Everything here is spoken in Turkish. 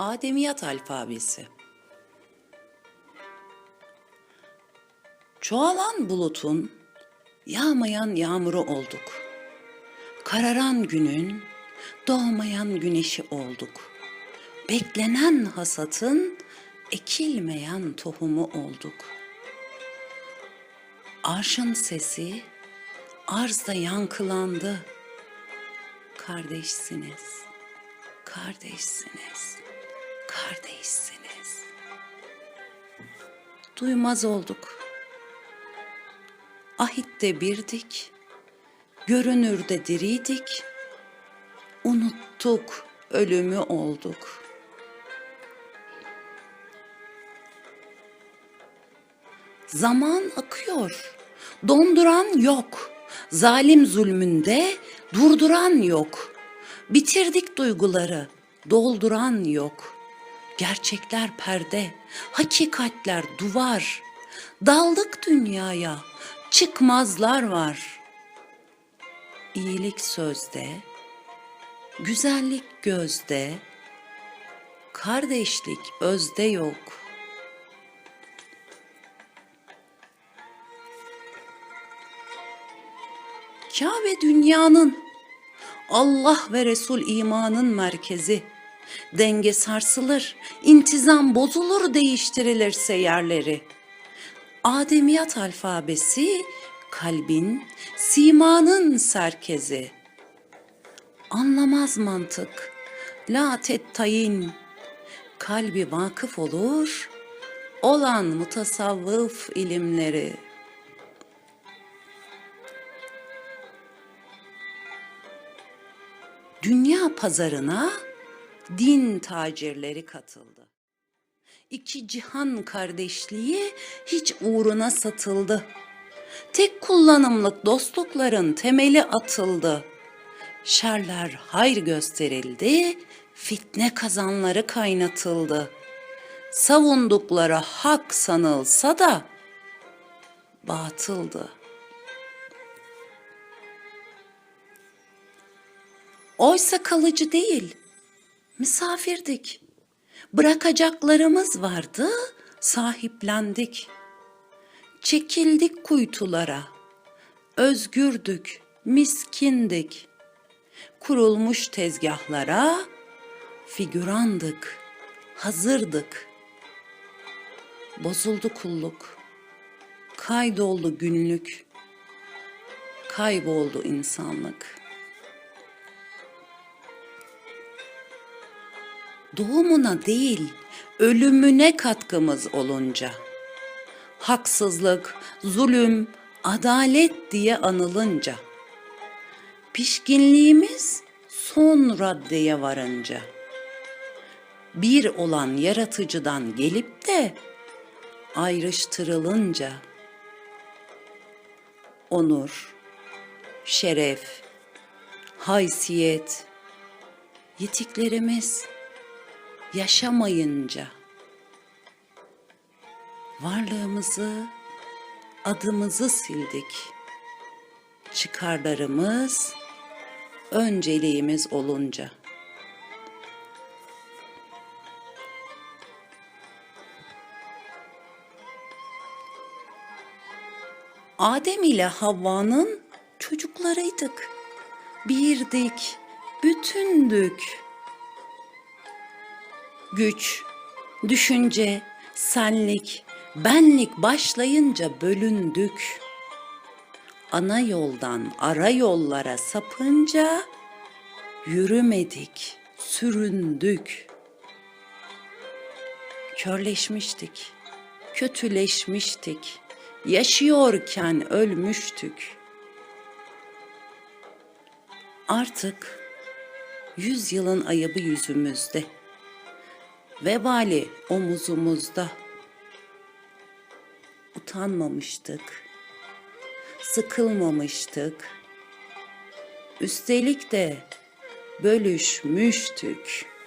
Ademiyat alfabesi. Çoğalan bulutun yağmayan yağmuru olduk. Kararan günün doğmayan güneşi olduk. Beklenen hasatın ekilmeyen tohumu olduk. Arşın sesi arzda yankılandı. Kardeşsiniz, kardeşsiniz, kardeşsiniz. Duymaz olduk. Ahitte birdik, görünürde diriydik. Unuttuk, ölümü olduk. Zaman akıyor. Donduran yok. Zalim zulmünde durduran yok. Bitirdik duyguları. Dolduran yok. Gerçekler perde, hakikatler duvar. Daldık dünyaya. Çıkmazlar var. İyilik sözde, güzellik gözde, kardeşlik özde yok.'' Kabe dünyanın, Allah ve Resul imanın merkezi. Denge sarsılır, intizam bozulur değiştirilirse yerleri. Ademiyat alfabesi kalbin, simanın serkezi. Anlamaz mantık, la tayin, kalbi vakıf olur, olan mutasavvıf ilimleri.'' dünya pazarına din tacirleri katıldı. İki cihan kardeşliği hiç uğruna satıldı. Tek kullanımlık dostlukların temeli atıldı. Şerler hayır gösterildi, fitne kazanları kaynatıldı. Savundukları hak sanılsa da batıldı.'' Oysa kalıcı değil, misafirdik. Bırakacaklarımız vardı, sahiplendik. Çekildik kuytulara, özgürdük, miskindik. Kurulmuş tezgahlara, figürandık, hazırdık. Bozuldu kulluk, kaydoldu günlük, kayboldu insanlık.'' Doğumuna değil, ölümüne katkımız olunca. Haksızlık, zulüm, adalet diye anılınca. Pişkinliğimiz son raddeye varınca. Bir olan yaratıcıdan gelip de ayrıştırılınca. Onur, şeref, haysiyet, yitiklerimiz yaşamayınca varlığımızı, adımızı sildik. Çıkarlarımız önceliğimiz olunca. Adem ile Havva'nın çocuklarıydık. Birdik, bütündük güç, düşünce, senlik, benlik başlayınca bölündük. Ana yoldan ara yollara sapınca yürümedik, süründük. Körleşmiştik, kötüleşmiştik, yaşıyorken ölmüştük. Artık yüz yılın ayıbı yüzümüzde.'' Vebali omuzumuzda. Utanmamıştık, sıkılmamıştık. Üstelik de bölüşmüştük.''